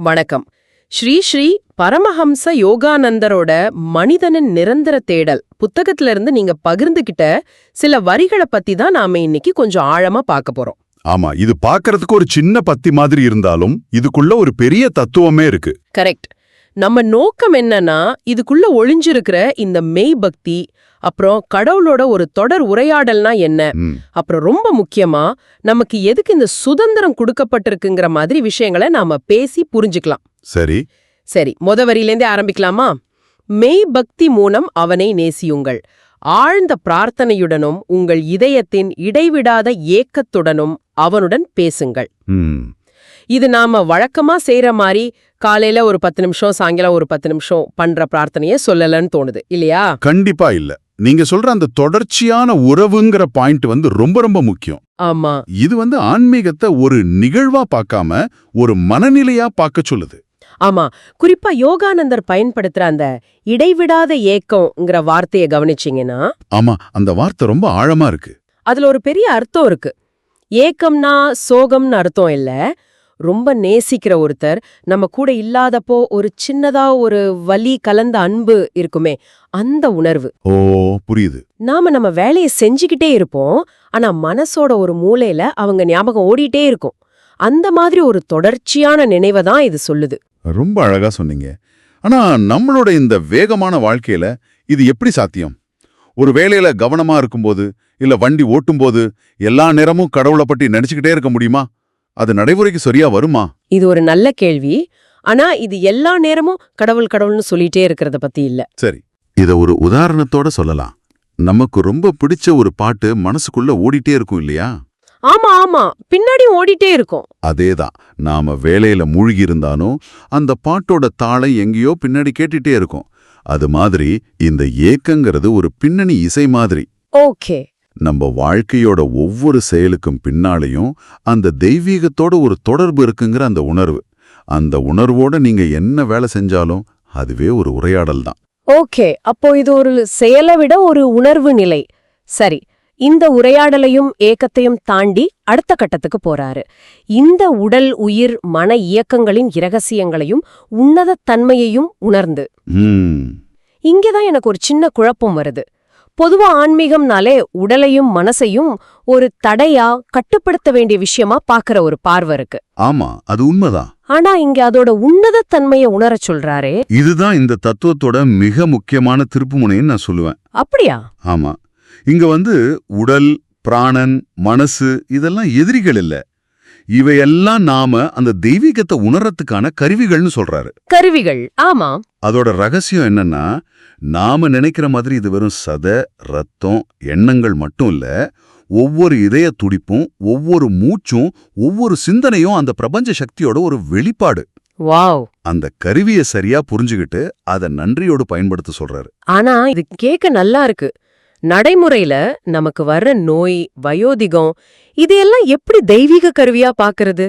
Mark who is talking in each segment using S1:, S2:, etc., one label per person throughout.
S1: வணக்கம். ஸ்ரீ ஸ்ரீ பரமஹம்ச யோகானந்தரோட மனிதனின் நிரந்தர தேடல். புத்தகத்துல இருந்து நீங்க பகிர்ந்துகிட்ட சில வரிகளை பத்தி தான் நாம இன்னைக்கு கொஞ்சம் ஆழமா பார்க்க போறோம்.
S2: ஆமா இது பார்க்கறதுக்கு ஒரு சின்ன பத்தி மாதிரி இருந்தாலும் இதுக்குள்ள ஒரு பெரிய தத்துவமே இருக்கு.
S1: கரெக்ட். நம்ம நோக்கம் என்னன்னா இதுக்குள்ள ஒளிஞ்சிருக்கிற இந்த மெய் பக்தி அப்புறம் கடவுளோட ஒரு தொடர் உரையாடல்னா என்ன? அப்புறம் ரொம்ப முக்கியமா நமக்கு எதுக்கு இந்த சுதந்திரம் கொடுக்கப்பட்டிருக்குங்கிற மாதிரி விஷயங்களை நாம பேசி புரிஞ்சுக்கலாம்.
S2: சரி.
S1: சரி முத வரியிலேந்தே ஆரம்பிக்கலாமா? மெய் பக்தி மூலம் அவனை நேசியுங்கள். ஆழ்ந்த பிரார்த்தனையுடனும் உங்கள் இதயத்தின் இடைவிடாத ஏக்கத்துடனும் அவனுடன் பேசுங்கள். இது நாம வழக்கமா செய்யற மாதிரி காலையில ஒரு பத்து நிமிஷம் சாயங்காலம் ஒரு பத்து நிமிஷம் பண்ற பிரார்த்தனையே சொல்லலன்னு தோணுது. இல்லையா?
S2: கண்டிப்பா இல்ல. நீங்க சொல்ற அந்த தொடர்ச்சியான உறவுங்கிற பாயிண்ட் வந்து ரொம்ப ரொம்ப முக்கியம்.
S1: ஆமா.
S2: இது வந்து ஆன்மீகத்தை ஒரு நிகழ்வா பார்க்காம ஒரு மனநிலையா பார்க்க சொல்லுது.
S1: ஆமா. குறிப்பா யோகானந்தர் பயன்படுத்துற அந்த இடைவிடாத ஏக்கம்ங்கிற வார்த்தையை கவனிச்சீங்கன்னா
S2: ஆமா அந்த வார்த்தை ரொம்ப ஆழமா இருக்கு.
S1: அதுல ஒரு பெரிய அர்த்தம் இருக்கு. ஏக்கம்னா சோகம்னு அர்த்தம் இல்ல. ரொம்ப நேசிக்கிற ஒருத்தர் நம்ம கூட இல்லாதப்போ ஒரு சின்னதா ஒரு வலி கலந்த அன்பு இருக்குமே அந்த உணர்வு.
S2: ஓ புரியுது.
S1: நாம நம்ம வேலையை செஞ்சுக்கிட்டே இருப்போம் ஆனா மனசோட ஒரு மூலையில அவங்க ஞாபகம் ஓடிட்டே இருக்கும். அந்த மாதிரி ஒரு தொடர்ச்சியான நினைவை தான் இது சொல்லுது.
S2: ரொம்ப அழகா சொன்னீங்க. ஆனா நம்மளோட இந்த வேகமான வாழ்க்கையில இது எப்படி சாத்தியம்? ஒரு வேலையில கவனமா இருக்கும்போது இல்ல வண்டி ஓட்டும்போது எல்லா நேரமும் கடவுளை பற்றி நினைச்சுக்கிட்டே இருக்க முடியுமா? அது நடைமுறைக்கு சரியா வருமா?
S1: இது ஒரு நல்ல கேள்வி. ஆனா இது எல்லா நேரமும் கடவுள் கடவுள்னு சொல்லிட்டே இருக்கிறத பத்தி இல்ல.
S2: சரி இத ஒரு உதாரணத்தோட சொல்லலாம். நமக்கு ரொம்ப பிடிச்ச ஒரு பாட்டு மனசுக்குள்ள ஓடிட்டே இருக்கும் இல்லையா?
S1: ஆமா ஆமா. பின்னாடி ஓடிட்டே இருக்கும்.
S2: அதேதான். நாம வேலையில மூழ்கி இருந்தாலும் அந்த பாட்டோட தாளம் எங்கேயோ பின்னாடி கேட்டுட்டே இருக்கும். அது மாதிரி இந்த ஏக்கங்கிறது ஒரு பின்னணி இசை மாதிரி.
S1: ஓகே.
S2: நம்ம வாழ்க்கையோட ஒவ்வொரு செயலுக்கும் பின்னாலேயும் அந்த தெய்வீகத்தோட ஒரு தொடர்பு இருக்குங்கிற அந்த உணர்வு. அந்த உணர்வோட நீங்க என்ன வேலை செஞ்சாலும் அதுவே ஒரு உரையாடல் தான்.
S1: ஓகே அப்போ இது ஒரு செயலை விட ஒரு உணர்வு நிலை. சரி இந்த உரையாடலையும் ஏக்கத்தையும் தாண்டி அடுத்த கட்டத்துக்கு போறாரு. இந்த உடல் உயிர் மன இயக்கங்களின் இரகசியங்களையும் உன்னத தன்மையையும் உணர்ந்து. இங்கதான் எனக்கு ஒரு சின்ன குழப்பம் வருது. பொதுவா ஆன்மீகம்னாலே உடலையும் மனசையும் ஒரு தடையா கட்டுப்படுத்த வேண்டிய விஷயமா பாக்குற ஒரு பார்வை இருக்கு.
S2: ஆமா அது உண்மைதான்.
S1: ஆனா இங்க அதோட உன்னத தன்மையை உணரச் சொல்றாரே.
S2: இதுதான் இந்த தத்துவத்தோட மிக முக்கியமான திருப்புமுனைன்னு நான் சொல்லுவேன்.
S1: அப்படியா?
S2: ஆமா. இங்க வந்து உடல் பிராணன் மனசு இதெல்லாம் எதிரிகள் இல்ல. இவையெல்லாம் நாம அந்த தெய்வீகத்தை உணர்றதுக்கான கருவிகள்னு சொல்றாரு.
S1: கருவிகள் ஆமா.
S2: அதோட ரகசியம் என்னன்னா நாம நினைக்கிற மாதிரி இது வெறும் சத ரத்தம் எண்ணங்கள் மட்டும் இல்ல ஒவ்வொரு இதய துடிப்பும் ஒவ்வொரு மூச்சும் ஒவ்வொரு சிந்தனையும் அந்த பிரபஞ்ச சக்தியோட ஒரு வெளிப்பாடு.
S1: வாவ்.
S2: அந்த கருவியை சரியா புரிஞ்சுகிட்டு அதை நன்றியோடு பயன்படுத்த சொல்றாரு.
S1: ஆனா இது கேட்க நல்லா இருக்கு. நடைமுறையில நமக்கு வர்ற நோய் வயோதிகம் இதையெல்லாம் எப்படி தெய்வீக கருவியா பாக்குறது?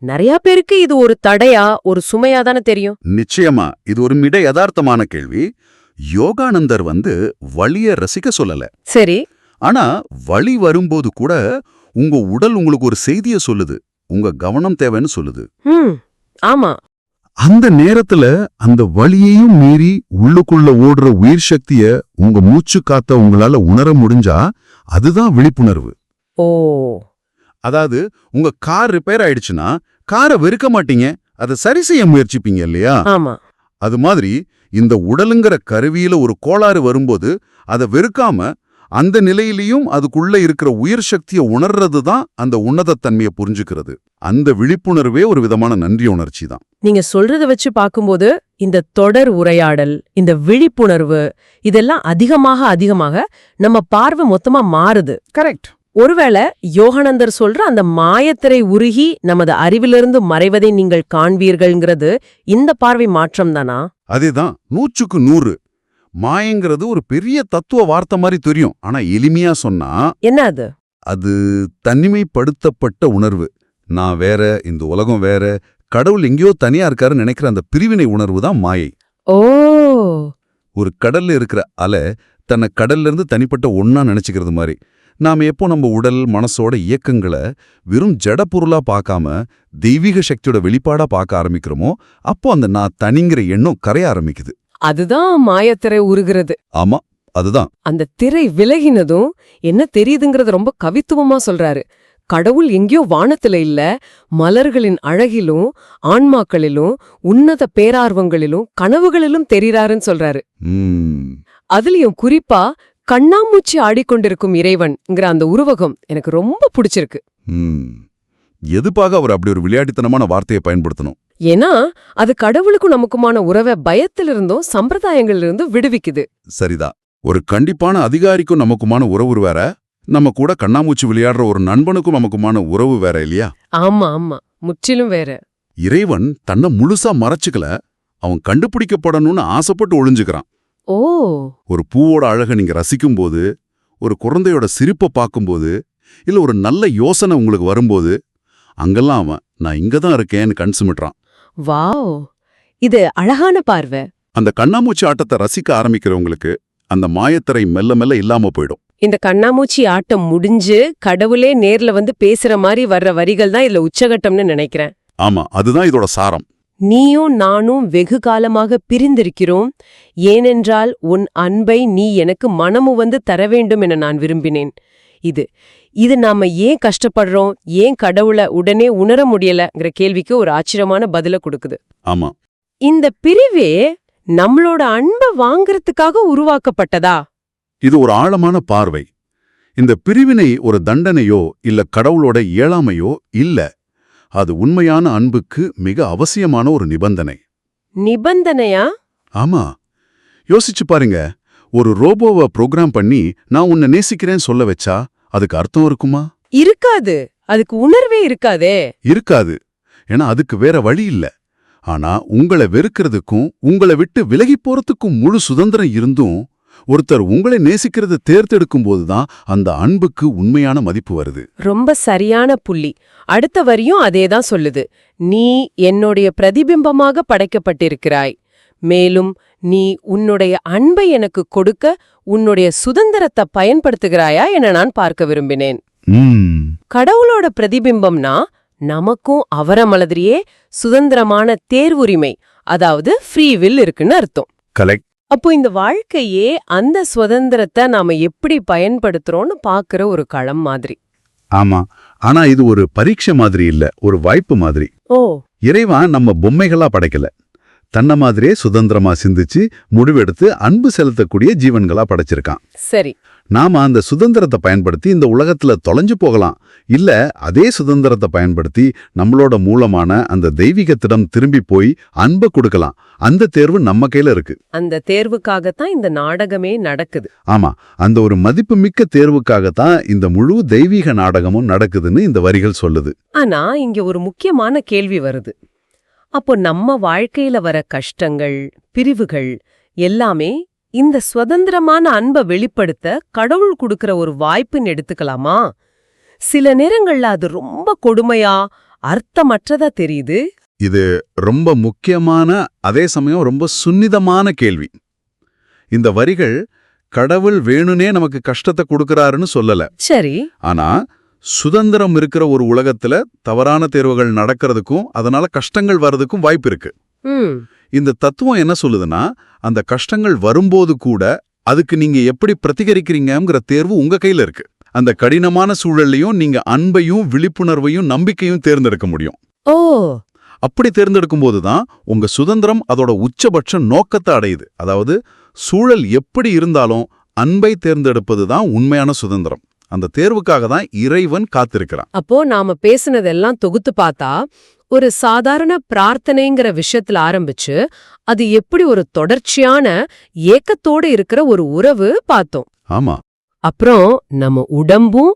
S1: நிறைய பேருக்கு இது ஒரு தடையா ஒரு சுமையா தானே தெரியும்?
S2: நிச்சயமா இது ஒரு மிட யதார்த்தமான கேள்வி. யோகானந்தர் வந்து வலிய ரசிக்க சொல்லல.
S1: சரி.
S2: ஆனா வலி வரும்போது கூட உங்க உடல் உங்களுக்கு ஒரு செய்திய சொல்லுது. உங்க கவனம் தேவைன்னு சொல்லுது.
S1: ஆமா.
S2: அந்த நேரத்துல அந்த வலியையும் மீறி உள்ளுக்குள்ள ஓடுற உயிர் சக்திய உங்க மூச்சு காத்த உங்களால உணர முடிஞ்சா அதுதான் விழிப்புணர்வு.
S1: ஓ.
S2: அதாவது உங்க கார் ரிப்பேர் ஆயிடுச்சுன்னா காரை வெறுக்க மாட்டீங்க. அதை சரி செய்ய முயற்சிப்பீங்க இல்லையா?
S1: ஆமா.
S2: அது மாதிரி இந்த உடலுங்கிற கருவியில ஒரு கோளாறு வரும்போது அதை வெறுக்காம அந்த நிலையிலையும் அதுக்குள்ள இருக்கிற உயிர் சக்தியை உணர்றது தான் அந்த உன்னதத்தன்மையை புரிஞ்சுக்கிறது. அந்த விழிப்புணர்வே ஒரு விதமான நன்றி உணர்ச்சி தான்.
S1: நீங்க சொல்றத வச்சு பாக்கும்போது இந்த தொடர் உரையாடல் இந்த விழிப்புணர்வு இதெல்லாம் அதிகமாக அதிகமாக நம்ம பார்வை மொத்தமா மாறுது.
S2: கரெக்ட்
S1: ஒருவேளை யோகானந்தர் சொல்ற அந்த மாயத்திரை உருகி நமது அறிவிலிருந்து மறைவதை நீங்கள் காண்பீர்கள்ங்கிறது இந்த பார்வை மாற்றம் தானா?
S2: அதேதான் நூற்றுக்கு நூறு. மாயங்கிறது ஒரு பெரிய தத்துவ வார்த்தை மாதிரி தெரியும். ஆனா எளிமையா சொன்னா
S1: என்ன அது?
S2: அது தனிமைப்படுத்தப்பட்ட உணர்வு. நான் வேற இந்த உலகம் வேற. கடவுள் எங்கேயோ தனியா இருக்காருன்னு நினைக்கிற அந்த பிரிவினை உணர்வு தான் மாயை.
S1: ஓ!
S2: ஒரு கடல்ல இருக்கிற அலை தன்னை கடல்ல இருந்து தனிப்பட்ட ஒண்ணா நினைச்சுக்கிறது மாதிரி. நாம எப்போ நம்ம உடல் மனசோட இயக்கங்களை வெறும் ஜட பொருளா பார்க்காம தெய்வீக சக்தியோட வெளிப்பாடா பார்க்க ஆரம்பிக்கிறோமோ அப்போ அந்த நான் தனிங்கிற எண்ணம் கரைய ஆரம்பிக்குது.
S1: அதுதான் மாயத்திரை உருகிறது.
S2: ஆமா அதுதான்.
S1: அந்த திரை விலகினதும் என்ன தெரியுதுங்கறது ரொம்ப கவித்துவமா சொல்றாரு. கடவுள் எங்கேயோ வானத்துல இல்ல மலர்களின் அழகிலும் ஆன்மாக்களிலும் உன்னத பேரார்வங்களிலும் கனவுகளிலும் தெரியறாருன்னு சொல்றாரு. அதுலயும் குறிப்பா கண்ணாமூச்சி ஆடிக்கொண்டிருக்கும் இறைவன்ங்கிற அந்த உருவகம் எனக்கு ரொம்ப பிடிச்சிருக்கு.
S2: எதுப்பாக அவர் அப்படி ஒரு விளையாட்டுத்தனமான வார்த்தையை பயன்படுத்தணும்?
S1: ஏன்னா அது கடவுளுக்கும் நமக்குமான உறவை பயத்திலிருந்தும் சம்பிரதாயங்களிலிருந்தும் விடுவிக்குது.
S2: சரிதான். ஒரு கண்டிப்பான அதிகாரிக்கும் நமக்குமான உறவு வேற நம்ம கூட கண்ணாமூச்சி விளையாடுற ஒரு நண்பனுக்கும் நமக்குமான உறவு வேற இல்லையா?
S1: ஆமா ஆமா. முற்றிலும் வேற.
S2: இறைவன் தன்னை முழுசா மறைச்சுக்கல. அவன் கண்டுபிடிக்கப்படணும்னு ஆசைப்பட்டு ஒளிஞ்சுக்கிறான்.
S1: ஓ.
S2: ஒரு பூவோட அழகை நீங்க ரசிக்கும்போது ஒரு குழந்தையோட சிரிப்பை பார்க்கும்போது இல்ல ஒரு நல்ல யோசனை உங்களுக்கு வரும்போது அங்கெல்லாம் அவன் நான் இங்க தான் இருக்கேன்னு கண் சிமிட்டுறான்
S1: வாவ். இது அழகான பார்வை.
S2: அந்த கண்ணாமூச்சி ஆட்டத்தை ரசிக்க ஆரம்பிக்கிறவங்களுக்கு அந்த மாயத்திரை மெல்ல மெல்ல இல்லாம போயிடும்.
S1: இந்த கண்ணாமூச்சி ஆட்டம் முடிஞ்சு கடவுளே நேர்ல வந்து பேசுற மாதிரி வர்ற வரிகள் தான் இதுல உச்சகட்டம்னு நினைக்கிறேன்.
S2: ஆமா அதுதான் இதோட சாரம்.
S1: நீயும் நானும் வெகு காலமாக பிரிந்திருக்கிறோம். ஏனென்றால் உன் அன்பை நீ எனக்கு மனமு வந்து தர வேண்டும் என நான் விரும்பினேன். இது இது நாம ஏன் கஷ்டப்படுறோம்? ஏன் கடவுளை உடனே உணர முடியலங்கிற கேள்விக்கு ஒரு ஆச்சரியமான பதில கொடுக்குது.
S2: ஆமா.
S1: இந்த பிரிவே நம்மளோட அன்பை வாங்கறதுக்காக உருவாக்கப்பட்டதா?
S2: இது ஒரு ஆழமான பார்வை. இந்த பிரிவினை ஒரு தண்டனையோ இல்ல கடவுளோட இயலாமையோ இல்ல. அது உண்மையான அன்புக்கு மிக அவசியமான ஒரு நிபந்தனை.
S1: நிபந்தனையா?
S2: ஆமா. யோசிச்சு பாருங்க. ஒரு ரோபோவை ப்ரோக்ராம் பண்ணி நான் உன்னை நேசிக்கிறேன் சொல்ல வச்சா அதுக்கு அர்த்தம் இருக்குமா?
S1: இருக்காது. அதுக்கு உணர்வே இருக்காதே.
S2: இருக்காது. ஏன்னா அதுக்கு வேற வழி இல்ல. ஆனா உங்களை வெறுக்கிறதுக்கும் உங்களை விட்டு விலகி போறதுக்கும் முழு சுதந்திரம் இருந்தும் ஒருத்தர் உங்களை நேசிக்கிறத தேர்ந்தெடுக்கும் போதுதான் அந்த அன்புக்கு உண்மையான மதிப்பு வருது.
S1: ரொம்ப சரியான புள்ளி. அடுத்த வரியும் அதேதான் சொல்லுது. நீ என்னுடைய பிரதிபிம்பமாக படைக்கப்பட்டிருக்கிறாய். மேலும் நீ உன்னுடைய அன்பை எனக்கு கொடுக்க உன்னுடைய சுதந்திரத்தை பயன்படுத்துகிறாயா என நான் பார்க்க விரும்பினேன். கடவுளோட பிரதிபிம்பம்னா நமக்கும் அவர மாதிரியே சுதந்திரமான தேர்வுரிமை அதாவது ஃப்ரீ வில் இருக்குன்னு அர்த்தம்.
S2: கலெக்ட்
S1: அப்போ இந்த வாழ்க்கையே அந்த சுதந்திரத்தை நாம எப்படி பயன்படுத்துறோம்னு பாக்குற ஒரு களம் மாதிரி.
S2: ஆமா. ஆனா இது ஒரு பரீட்சை மாதிரி இல்ல ஒரு வாய்ப்பு மாதிரி.
S1: ஓ.
S2: இறைவன் நம்ம பொம்மைகளா படைக்கல. தன்ன மாதிரியே சுதந்திரமா சிந்திச்சு முடிவெடுத்து அன்பு செலுத்தக்கூடிய ஜீவன்களா படைச்சிருக்கான்.
S1: சரி.
S2: நாம அந்த சுதந்திரத்தை பயன்படுத்தி இந்த உலகத்துல தொலைஞ்சு போகலாம். இல்ல அதே சுதந்திரத்தை பயன்படுத்தி நம்மளோட மூலமான அந்த தெய்வீகத்திடம் திரும்பி போய் அன்பை கொடுக்கலாம். அந்த தேர்வு நம்ம கையில இருக்கு.
S1: அந்த தேர்வுக்காகத்தான் இந்த நாடகமே நடக்குது.
S2: ஆமா அந்த ஒரு மதிப்புமிக்க தேர்வுக்காகத்தான் இந்த முழு தெய்வீக நாடகமும் நடக்குதுன்னு இந்த வரிகள் சொல்லுது.
S1: ஆனா இங்க ஒரு முக்கியமான கேள்வி வருது. அப்போ நம்ம வாழ்க்கையில வர கஷ்டங்கள் பிரிவுகள் எல்லாமே இந்த சுதந்திரமான அன்பை வெளிப்படுத்த கடவுள் கொடுக்கிற ஒரு வாய்ப்புன்னு எடுத்துக்கலாமா? சில நேரங்கள்ல அது ரொம்ப கொடுமையா அர்த்தமற்றதா தெரியுது?
S2: இது ரொம்ப முக்கியமான அதே சமயம் ரொம்ப சுன்னிதமான கேள்வி. இந்த வரிகள் கடவுள் வேணுனே நமக்கு கஷ்டத்தை கொடுக்கறாருன்னு சொல்லல.
S1: சரி.
S2: ஆனா சுதந்திரம் இருக்கிற ஒரு உலகத்துல தவறான தேர்வுகள் நடக்கிறதுக்கும் அதனால கஷ்டங்கள் வர்றதுக்கும் வாய்ப்பு இருக்கு. இந்த தத்துவம் என்ன சொல்லுதுன்னா அந்த கஷ்டங்கள் வரும்போது கூட அதுக்கு நீங்க எப்படி பிரதிகரிக்கிறீங்கங்கிற தேர்வு உங்க கையில இருக்கு. அந்த கடினமான சூழல்லையும் நீங்க அன்பையும் விழிப்புணர்வையும் நம்பிக்கையும் தேர்ந்தெடுக்க முடியும்.
S1: ஓ!
S2: அப்படி தேர்ந்தெடுக்கும் போதுதான் உங்க சுதந்திரம் அதோட உச்சபட்ச நோக்கத்தை அடையுது. அதாவது சூழல் எப்படி இருந்தாலும் அன்பை தேர்ந்தெடுப்பது தான் உண்மையான சுதந்திரம். அந்த தேர்வுக்காக தான் இறைவன் காத்திருக்கிறான்.
S1: அப்போ நாம பேசுனதெல்லாம் தொகுத்து பார்த்தா ஒரு சாதாரண பிரார்த்தனைங்கிற விஷயத்துல ஆரம்பிச்சு அது எப்படி ஒரு தொடர்ச்சியான ஏக்கத்தோட இருக்கிற ஒரு உறவு பார்த்தோம்.
S2: ஆமா.
S1: அப்புறம் நம்ம உடம்பும்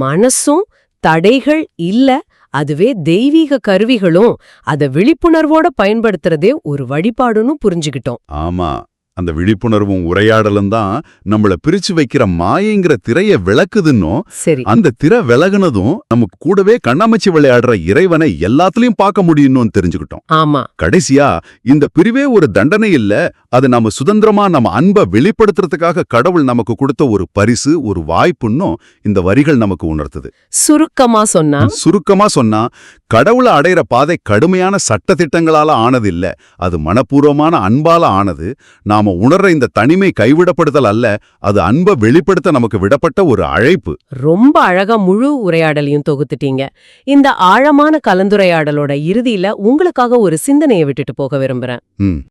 S1: மனசும் தடைகள் இல்ல அதுவே தெய்வீக கருவிகளும் அத விழிப்புணர்வோட பயன்படுத்துறதே ஒரு வழிபாடுன்னு புரிஞ்சுக்கிட்டோம்.
S2: ஆமா. அந்த விழிப்புணர்வும் உரையாடலும் தான் நம்மள பிரிச்சு வைக்கிற மாயைங்கிற திரைய விளக்குதுன்னோ
S1: சரி.
S2: அந்த திரை விலகுனதும் நமக்கு கூடவே கண்ணாமூச்சி விளையாடுற இறைவனை எல்லாத்துலயும் பார்க்க முடியும்னு தெரிஞ்சுக்கிட்டோம்.
S1: ஆமா.
S2: கடைசியா இந்த பிரிவே ஒரு தண்டனை இல்ல அது நம்ம சுதந்திரமா நம்ம அன்பை வெளிப்படுத்துறதுக்காக கடவுள் நமக்கு கொடுத்த ஒரு பரிசு ஒரு வாய்ப்புன்னும் இந்த வரிகள் நமக்கு உணர்த்துது.
S1: சுருக்கமா சொன்னா?
S2: சுருக்கமா சொன்னா கடவுளை அடையிற பாதை கடுமையான சட்டதிட்டங்களால ஆனது இல்ல அது மனப்பூர்வமான அன்பால ஆனது நாம உணர்ற இந்த தனிமை கைவிடப்படுதல் அல்ல அது அன்பை வெளிப்படுத்த நமக்கு விடப்பட்ட ஒரு அழைப்பு.
S1: ரொம்ப அழகா முழு உரையாடலையும் தொகுத்துட்டீங்க. இந்த ஆழமான கலந்துரையாடலோட இறுதியில உங்களுக்காக ஒரு சிந்தனையை விட்டுட்டு போக விரும்புறேன்.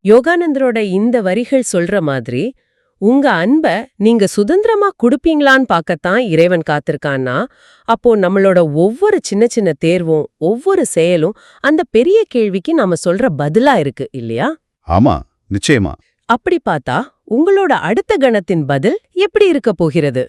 S1: யோகானந்தரோட இந்த வரிகள் சொல்ற மாதிரி உங்க அன்ப நீங்க சுதந்திரமா குடுப்பீங்களான்னு பார்க்கத்தான் இறைவன் காத்திருக்கான்னா அப்போ நம்மளோட ஒவ்வொரு சின்ன சின்ன தேர்வும் ஒவ்வொரு செயலும் அந்த பெரிய கேள்விக்கு நாம சொல்ற பதிலா இருக்கு இல்லையா?
S2: ஆமா நிச்சயமா.
S1: அப்படி பார்த்தா உங்களோட அடுத்த கணத்தின் பதில் எப்படி இருக்க போகிறது?